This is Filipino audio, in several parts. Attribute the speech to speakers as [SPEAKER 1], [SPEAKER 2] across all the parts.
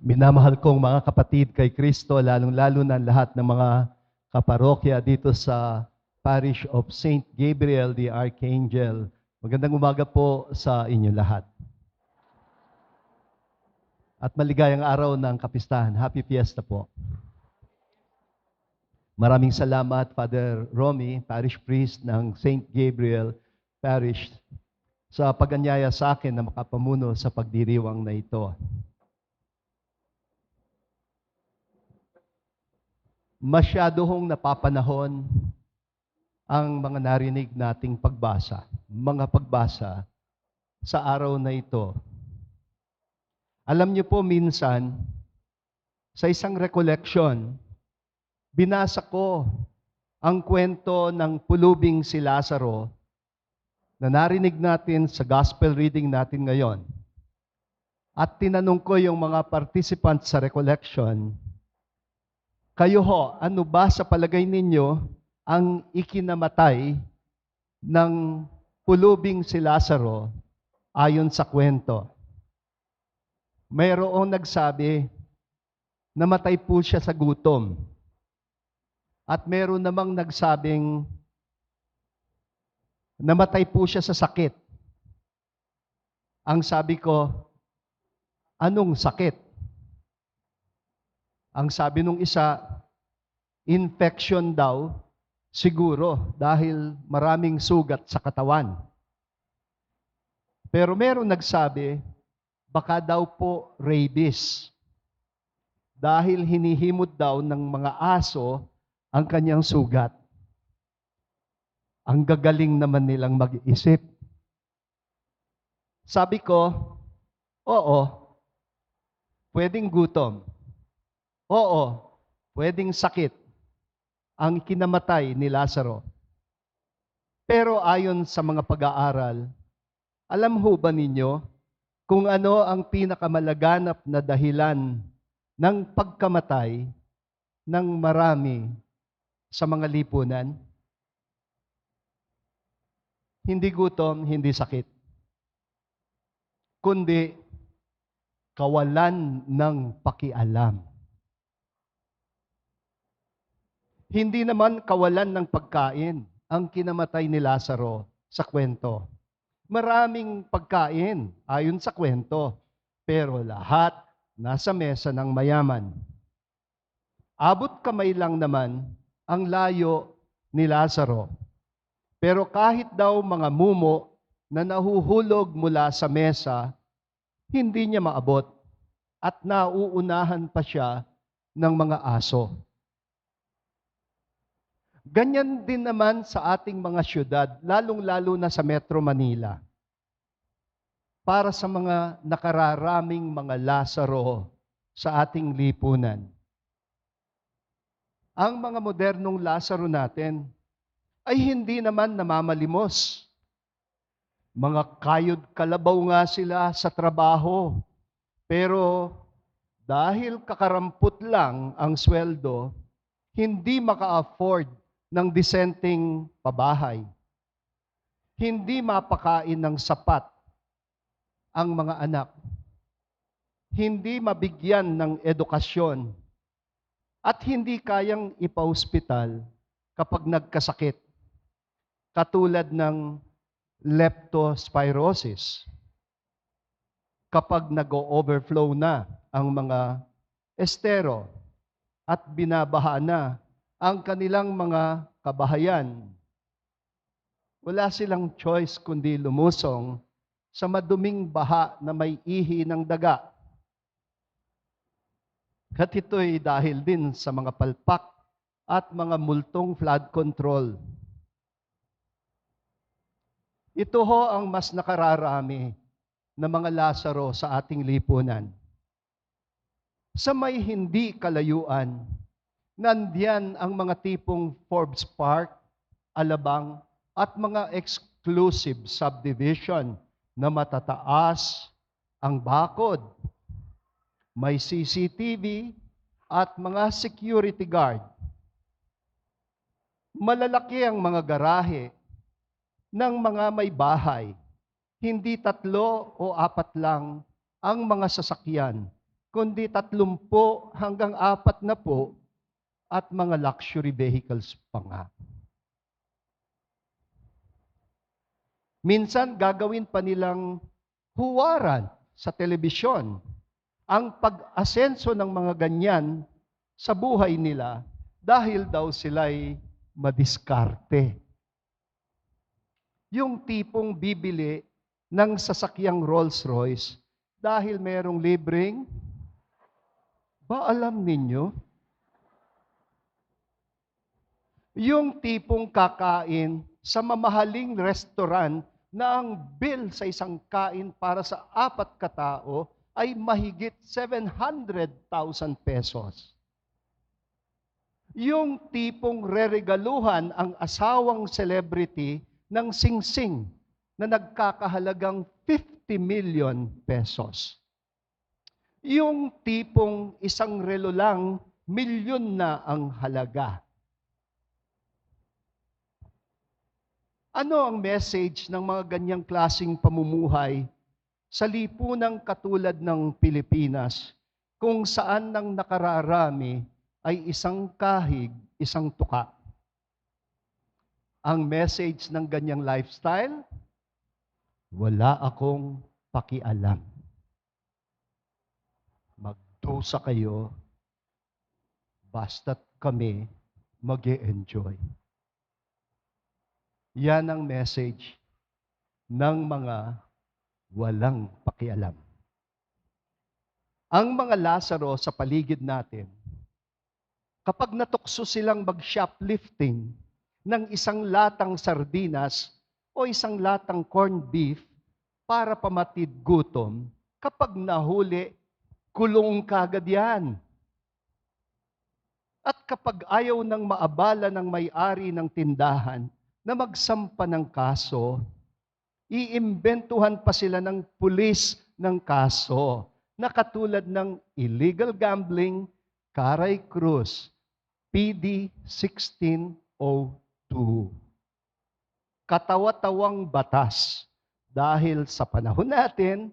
[SPEAKER 1] Minamahal kong mga kapatid kay Kristo, lalong-lalo na lahat ng mga kaparokya dito sa Parish of St. Gabriel the Archangel. Magandang umaga po sa inyo lahat. At maligayang araw ng kapistahan. Happy Fiesta po. Maraming salamat, Father Romy, Parish Priest ng St. Gabriel Parish, sa paganyaya sa akin na makapamuno sa pagdiriwang na ito. Masyado hong napapanahon ang mga narinig nating pagbasa, mga pagbasa sa araw na ito. Alam niyo po minsan, sa isang recollection, binasa ko ang kwento ng pulubing si Lazaro na narinig natin sa gospel reading natin ngayon. At tinanong ko yung mga participants sa recollection, kayo ho, ano ba sa palagay ninyo ang ikinamatay ng pulubing si Lazaro ayon sa kwento? Mayroong nagsabi, namatay po siya sa gutom. At meron namang nagsabing, namatay po siya sa sakit. Ang sabi ko, anong sakit? Ang sabi nung isa, infection daw, siguro, dahil maraming sugat sa katawan. Pero meron nagsabi, baka daw po rabies. Dahil hinihimod daw ng mga aso ang kanyang sugat. Ang gagaling naman nilang mag-isip. Sabi ko, oo, pwedeng gutom. Oo, pwedeng sakit ang kinamatay ni Lazaro. Pero ayon sa mga pag-aaral, alam ho ba ninyo kung ano ang pinakamalaganap na dahilan ng pagkamatay ng marami sa mga lipunan? Hindi gutom, hindi sakit. Kundi kawalan ng pakialam. Hindi naman kawalan ng pagkain ang kinamatay ni Lazaro sa kwento. Maraming pagkain ayon sa kwento, pero lahat nasa mesa ng mayaman. Abot kamay lang naman ang layo ni Lazaro. Pero kahit daw mga mumo na nahuhulog mula sa mesa, hindi niya maabot at nauunahan pa siya ng mga aso. Ganyan din naman sa ating mga syudad, lalong-lalo na sa Metro Manila. Para sa mga nakararaming mga Lazaro sa ating lipunan. Ang mga modernong Lazaro natin ay hindi naman namamalimos. Mga kayod kalabaw nga sila sa trabaho. Pero dahil kakarampot lang ang sweldo, hindi maka-afford ng disenteng pabahay. Hindi mapakain ng sapat ang mga anak. Hindi mabigyan ng edukasyon. At hindi kayang ipa-hospital kapag nagkasakit. Katulad ng leptospirosis. Kapag nag-overflow na ang mga estero at binabaha na ang kanilang mga kabahayan. Wala silang choice kundi lumusong sa maduming baha na may ihi ng daga. At ito'y dahil din sa mga palpak at mga multong flood control. Ito ho ang mas nakararami na mga Lazaro sa ating lipunan. Sa may hindi kalayuan, nandiyan ang mga tipong Forbes Park, Alabang, at mga exclusive subdivision na matataas ang bakod. May CCTV at mga security guard. Malalaki ang mga garahe ng mga may bahay. Hindi tatlo o apat lang ang mga sasakyan kundi tatlumpo hanggang apat na po at mga luxury vehicles pa nga. Minsan gagawin pa nilang huwaran sa telebisyon ang pag-asenso ng mga ganyan sa buhay nila dahil daw sila'y madiskarte. Yung tipong bibili ng sasakyang Rolls Royce dahil merong libreng, ba alam ninyo? Yung tipong kakain sa mamahaling restaurant na ang bill sa isang kain para sa apat katao ay mahigit 700,000 pesos. Yung tipong reregaluhan ang asawang celebrity ng singsing na nagkakahalagang 50 million pesos. Yung tipong isang relo lang, milyon na ang halaga. Ano ang message ng mga ganyang klasing pamumuhay sa lipunang katulad ng Pilipinas kung saan nang nakararami ay isang kahig, isang tuka? Ang message ng ganyang lifestyle, wala akong pakialam. Magdusa kayo, basta't kami mag enjoy Yan ang message ng mga walang pakialam. Ang mga Lazaro sa paligid natin, kapag natukso silang mag-shoplifting ng isang latang sardinas o isang latang corned beef para pamatid gutom, kapag nahuli, kulong kagad yan. At kapag ayaw ng maabala ng may-ari ng tindahan na magsampa ng kaso, iimbentuhan pa sila ng pulis ng kaso na katulad ng illegal gambling, Karay Cruz, PD 1602. Katawa-tawang batas dahil sa panahon natin,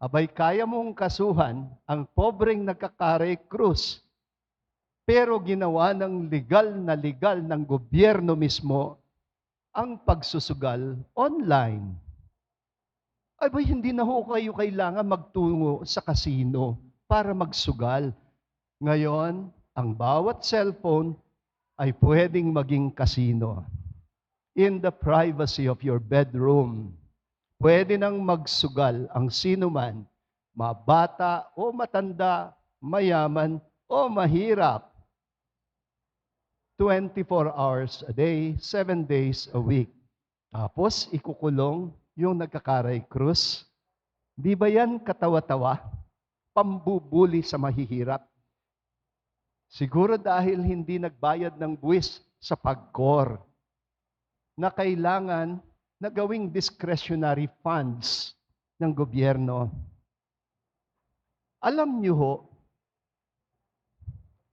[SPEAKER 1] abay kaya mong kasuhan ang pobreng nagkakaray Cruz pero ginawa ng legal na legal ng gobyerno mismo ang pagsusugal online. Ay ba hindi na ho kayo kailangan magtungo sa kasino para magsugal. Ngayon, ang bawat cellphone ay pwedeng maging kasino. In the privacy of your bedroom, pwede nang magsugal ang sino man, mabata o matanda, mayaman o mahirap 24 hours a day, 7 days a week. Tapos, ikukulong yung nagkakaray krus. Di ba yan katawa-tawa? Pambubuli sa mahihirap. Siguro dahil hindi nagbayad ng buwis sa pagkor na kailangan na gawing discretionary funds ng gobyerno. Alam niyo ho,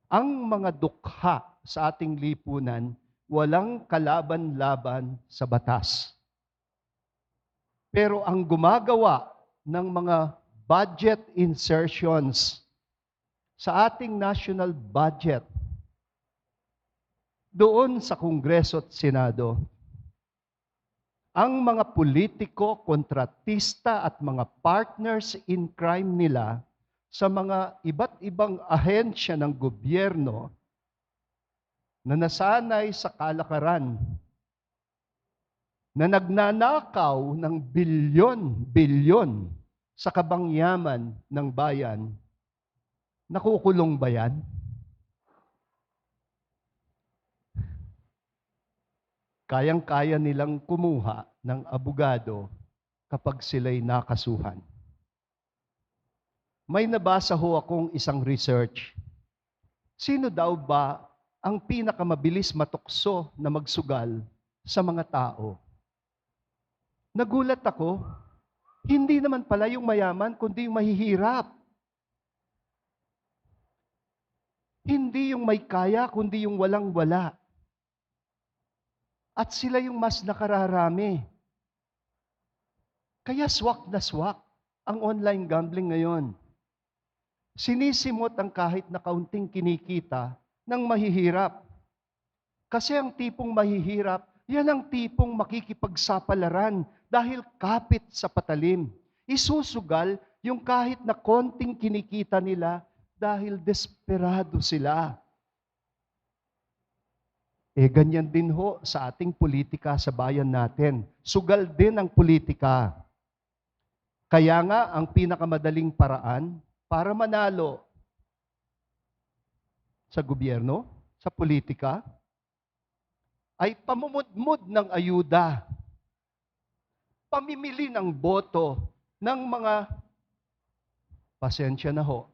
[SPEAKER 1] ang mga dukha sa ating lipunan, walang kalaban-laban sa batas. Pero ang gumagawa ng mga budget insertions sa ating national budget doon sa Kongreso at Senado, ang mga politiko, kontratista at mga partners in crime nila sa mga iba't ibang ahensya ng gobyerno na nasanay sa kalakaran, na nagnanakaw ng bilyon-bilyon sa kabangyaman ng bayan, nakukulong ba yan? Kayang-kaya nilang kumuha ng abogado kapag sila'y nakasuhan. May nabasa ho akong isang research. Sino daw ba ang pinakamabilis matukso na magsugal sa mga tao. Nagulat ako, hindi naman pala yung mayaman, kundi yung mahihirap. Hindi yung may kaya, kundi yung walang-wala. At sila yung mas nakararami. Kaya swak na swak ang online gambling ngayon. sinisimot ang kahit na kaunting kinikita ng mahihirap. Kasi ang tipong mahihirap, yan ang tipong makikipagsapalaran dahil kapit sa patalim. Isusugal yung kahit na konting kinikita nila dahil desperado sila. Eh, ganyan din ho sa ating politika sa bayan natin. Sugal din ang politika. Kaya nga, ang pinakamadaling paraan para manalo sa gobyerno, sa politika, ay pamumudmud ng ayuda. Pamimili ng boto ng mga, pasensya na ho,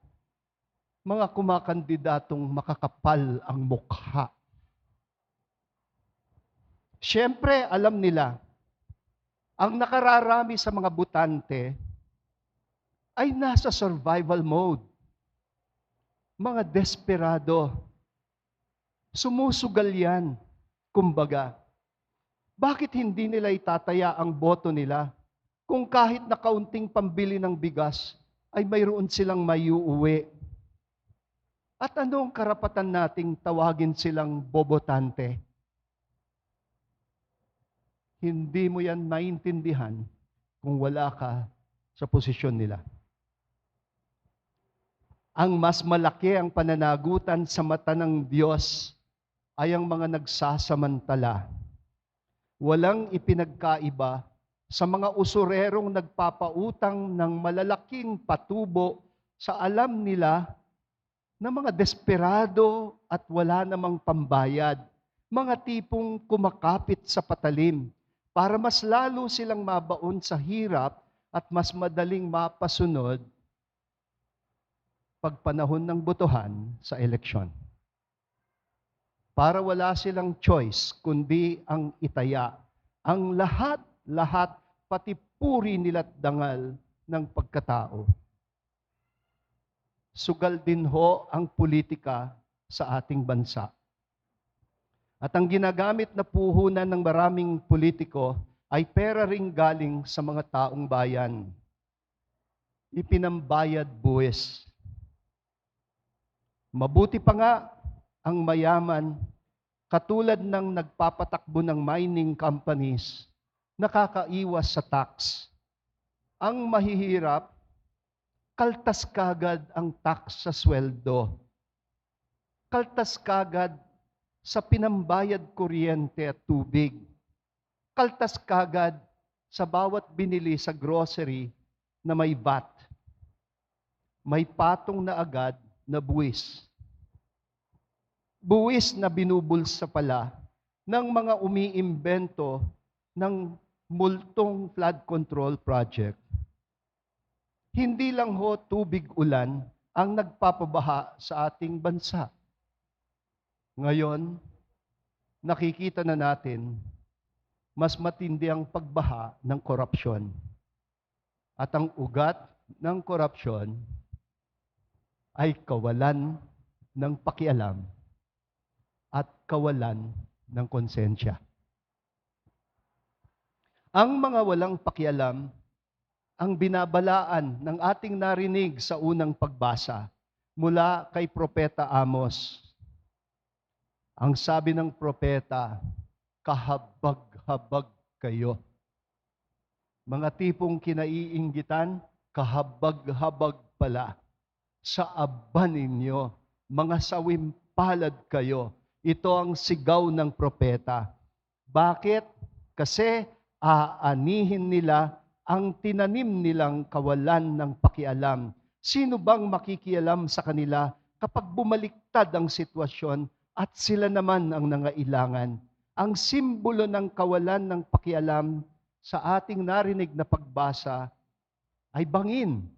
[SPEAKER 1] mga kumakandidatong makakapal ang mukha. Siyempre, alam nila, ang nakararami sa mga butante ay nasa survival mode. Mga desperado. Sumusugal yan. Kumbaga, bakit hindi nila itataya ang boto nila kung kahit na kaunting pambili ng bigas ay mayroon silang mayuuwi? At anong karapatan nating tawagin silang bobotante? Hindi mo yan maintindihan kung wala ka sa posisyon nila. Ang mas malaki ang pananagutan sa mata ng Diyos ay ang mga nagsasamantala. Walang ipinagkaiba sa mga usurerong nagpapautang ng malalaking patubo sa alam nila na mga desperado at wala namang pambayad, mga tipong kumakapit sa patalim para mas lalo silang mabaon sa hirap at mas madaling mapasunod pagpanahon ng botohan sa eleksyon. Para wala silang choice kundi ang itaya ang lahat-lahat pati puri nila't dangal ng pagkatao. Sugal din ho ang politika sa ating bansa. At ang ginagamit na puhunan ng maraming politiko ay pera ring galing sa mga taong bayan. Ipinambayad buwis. Mabuti pa nga ang mayaman, katulad ng nagpapatakbo ng mining companies, nakakaiwas sa tax. Ang mahihirap, kaltas kagad ang tax sa sweldo. Kaltas kagad sa pinambayad kuryente at tubig. Kaltas kagad sa bawat binili sa grocery na may VAT. May patong na agad na buwis. Buwis na binubulsa pala ng mga umiimbento ng multong flood control project. Hindi lang ho tubig ulan ang nagpapabaha sa ating bansa. Ngayon, nakikita na natin mas matindi ang pagbaha ng korupsyon. At ang ugat ng korupsyon ay kawalan ng pakialam kawalan ng konsensya. Ang mga walang pakialam ang binabalaan ng ating narinig sa unang pagbasa mula kay Propeta Amos. Ang sabi ng propeta, kahabag-habag kayo. Mga tipong kinaiinggitan, kahabag-habag pala sa aba ninyo, mga sawimpalad kayo. Ito ang sigaw ng propeta. Bakit? Kasi aanihin nila ang tinanim nilang kawalan ng pakialam. Sino bang makikialam sa kanila kapag bumaliktad ang sitwasyon at sila naman ang nangailangan? Ang simbolo ng kawalan ng pakialam sa ating narinig na pagbasa ay bangin.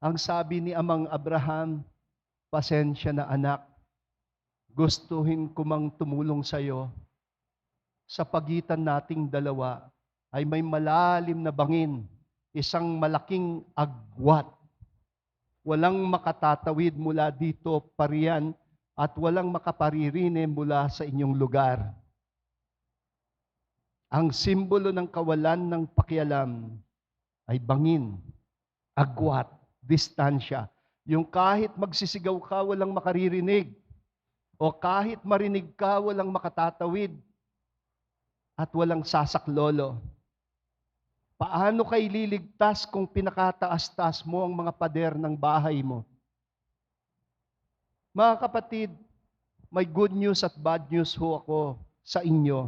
[SPEAKER 1] Ang sabi ni Amang Abraham, pasensya na anak, gustuhin ko mang tumulong sa iyo. Sa pagitan nating dalawa ay may malalim na bangin, isang malaking agwat. Walang makatatawid mula dito pariyan at walang makaparirine mula sa inyong lugar. Ang simbolo ng kawalan ng pakialam ay bangin, agwat, distansya. Yung kahit magsisigaw ka, walang makaririnig. O kahit marinig ka, walang makatatawid. At walang sasaklolo. Paano kay liligtas kung pinakataas-taas mo ang mga pader ng bahay mo? Mga kapatid, may good news at bad news ho ako sa inyo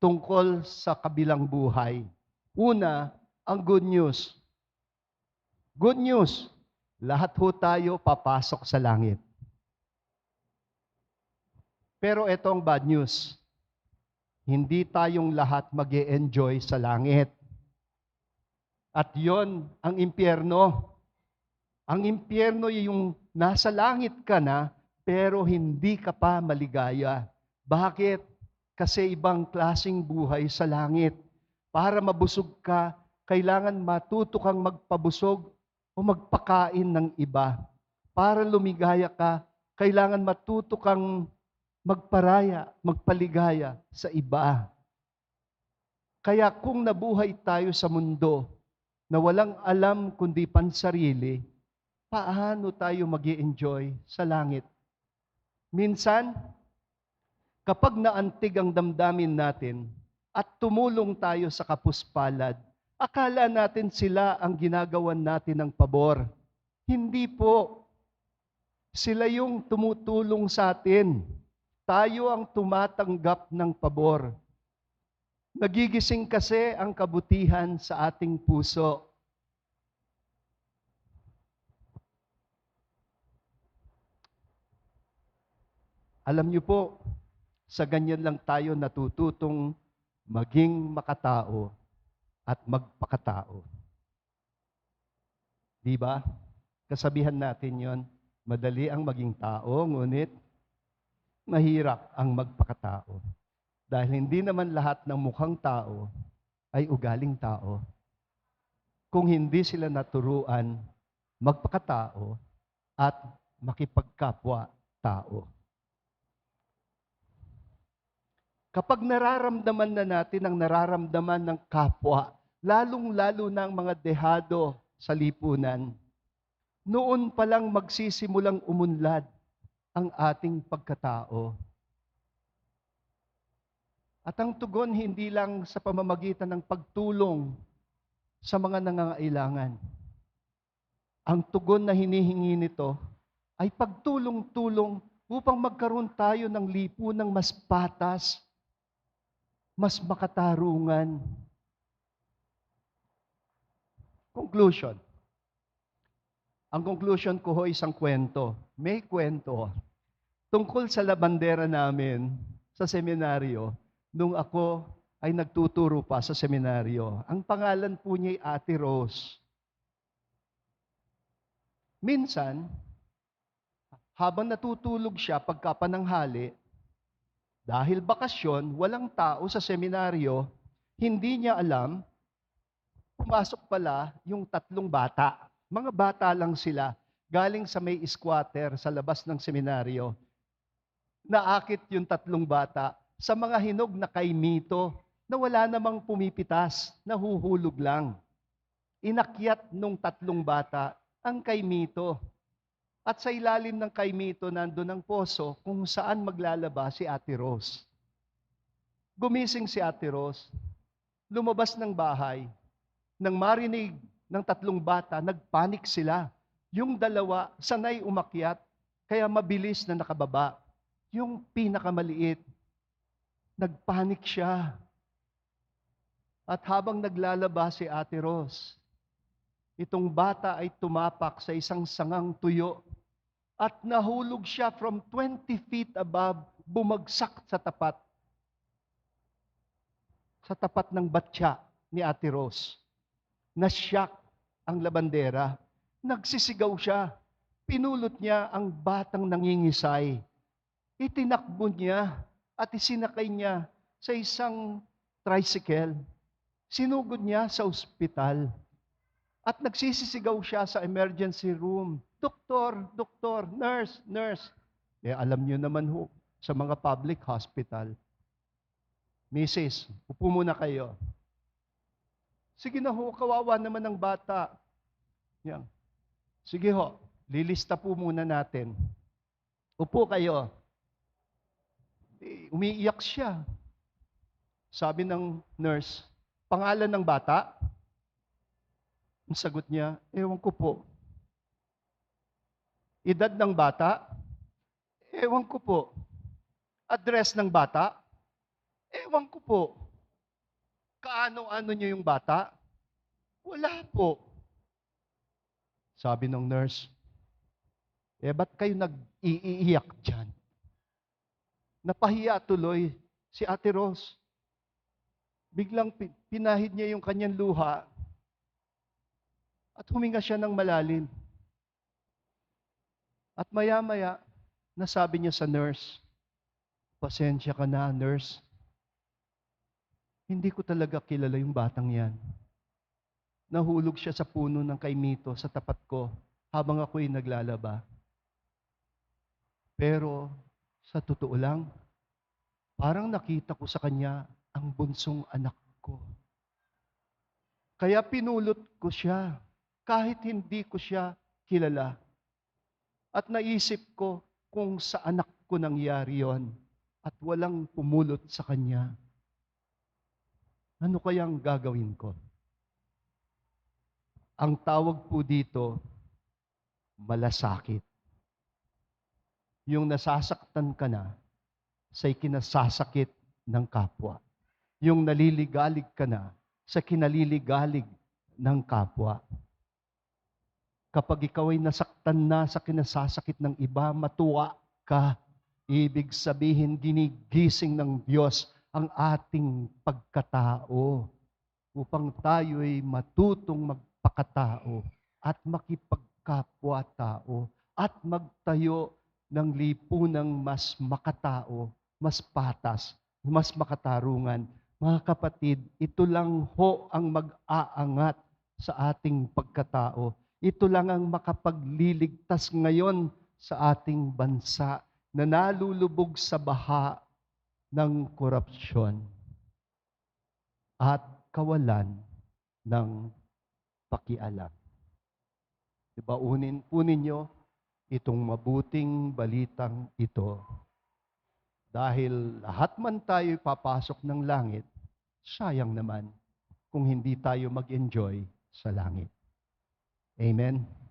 [SPEAKER 1] tungkol sa kabilang buhay. Una, ang good news. Good news, lahat ho tayo papasok sa langit. Pero ito ang bad news. Hindi tayong lahat mag enjoy sa langit. At yon ang impyerno. Ang impyerno yung nasa langit ka na, pero hindi ka pa maligaya. Bakit? Kasi ibang klasing buhay sa langit. Para mabusog ka, kailangan matuto kang magpabusog o magpakain ng iba. Para lumigaya ka, kailangan matuto kang magparaya, magpaligaya sa iba. Kaya kung nabuhay tayo sa mundo na walang alam kundi pansarili, paano tayo mag enjoy sa langit? Minsan, kapag naantig ang damdamin natin at tumulong tayo sa kapuspalad, akala natin sila ang ginagawan natin ng pabor. Hindi po. Sila yung tumutulong sa atin. Tayo ang tumatanggap ng pabor. Nagigising kasi ang kabutihan sa ating puso. Alam niyo po, sa ganyan lang tayo natututong maging makatao at magpakatao. Di ba? Kasabihan natin yon, madali ang maging tao, ngunit mahirap ang magpakatao. Dahil hindi naman lahat ng mukhang tao ay ugaling tao. Kung hindi sila naturuan magpakatao at makipagkapwa tao. Kapag nararamdaman na natin ang nararamdaman ng kapwa, lalong-lalo na ang mga dehado sa lipunan, noon pa lang magsisimulang umunlad ang ating pagkatao. At ang tugon hindi lang sa pamamagitan ng pagtulong sa mga nangangailangan. Ang tugon na hinihingi nito ay pagtulong-tulong upang magkaroon tayo ng lipunang mas patas, mas makatarungan. Conclusion. Ang conclusion ko ho isang kwento. May kwento tungkol sa labandera namin sa seminaryo nung ako ay nagtuturo pa sa seminaryo. Ang pangalan po niya ay Ate Rose. Minsan, habang natutulog siya pagkapananghali, dahil bakasyon, walang tao sa seminaryo, hindi niya alam, pumasok pala yung tatlong bata. Mga bata lang sila, galing sa may squatter sa labas ng seminaryo. Naakit yung tatlong bata sa mga hinog na kaimito na wala namang pumipitas, nahuhulog lang. Inakyat nung tatlong bata ang kaimito. At sa ilalim ng kaimito nandun ang poso kung saan maglalaba si Ate Rose. Gumising si Ate Rose, lumabas ng bahay, nang marinig ng tatlong bata, nagpanik sila. Yung dalawa, sanay umakyat, kaya mabilis na nakababa. Yung pinakamaliit, nagpanik siya. At habang naglalaba si Ate Rose, itong bata ay tumapak sa isang sangang tuyo at nahulog siya from 20 feet above, bumagsak sa tapat. Sa tapat ng batya ni Ate Rose. Nasyak ang labandera. Nagsisigaw siya. Pinulot niya ang batang nangingisay. Itinakbo niya at isinakay niya sa isang tricycle. Sinugod niya sa ospital. At nagsisisigaw siya sa emergency room. Doktor, doktor, nurse, nurse. Eh, alam niyo naman ho, sa mga public hospital. Mrs., upo muna kayo. Sige na ho, kawawa naman ng bata. Yan. Sige ho, Lilista po muna natin. Upo kayo. Eh, Umiiyak siya. Sabi ng nurse, pangalan ng bata? Ang sagot niya, ewan ko po. Edad ng bata? Ewan ko po. Address ng bata? Ewan ko po. Kaano-ano niyo yung bata? Wala po. Sabi ng nurse, eh ba't kayo nag-iiyak dyan? Napahiya tuloy si Ate Rose. Biglang pi- pinahid niya yung kanyang luha at huminga siya ng malalim. At maya-maya, nasabi niya sa nurse, Pasensya ka na, nurse. Hindi ko talaga kilala yung batang yan. Nahulog siya sa puno ng kaimito sa tapat ko habang ako'y naglalaba. Pero sa totoo lang, parang nakita ko sa kanya ang bunsong anak ko. Kaya pinulot ko siya kahit hindi ko siya kilala. At naisip ko kung sa anak ko nangyari yon at walang pumulot sa kanya. Ano kayang gagawin ko? Ang tawag po dito, malasakit. Yung nasasaktan ka na sa kinasasakit ng kapwa. Yung naliligalig ka na sa kinaliligalig ng kapwa. Kapag ikaw ay nasaktan na sa kinasasakit ng iba, matuwa ka. Ibig sabihin, ginigising ng Diyos ang ating pagkatao upang tayo ay matutong magpakatao at makipagkapwa-tao at magtayo ng lipunang mas makatao, mas patas, mas makatarungan. Mga kapatid, ito lang ho ang mag-aangat sa ating pagkatao. Ito lang ang makapagliligtas ngayon sa ating bansa na nalulubog sa baha ng korupsyon at kawalan ng pakialam. Diba, unin po ninyo itong mabuting balitang ito. Dahil lahat man tayo papasok ng langit, sayang naman kung hindi tayo mag-enjoy sa langit. Amen.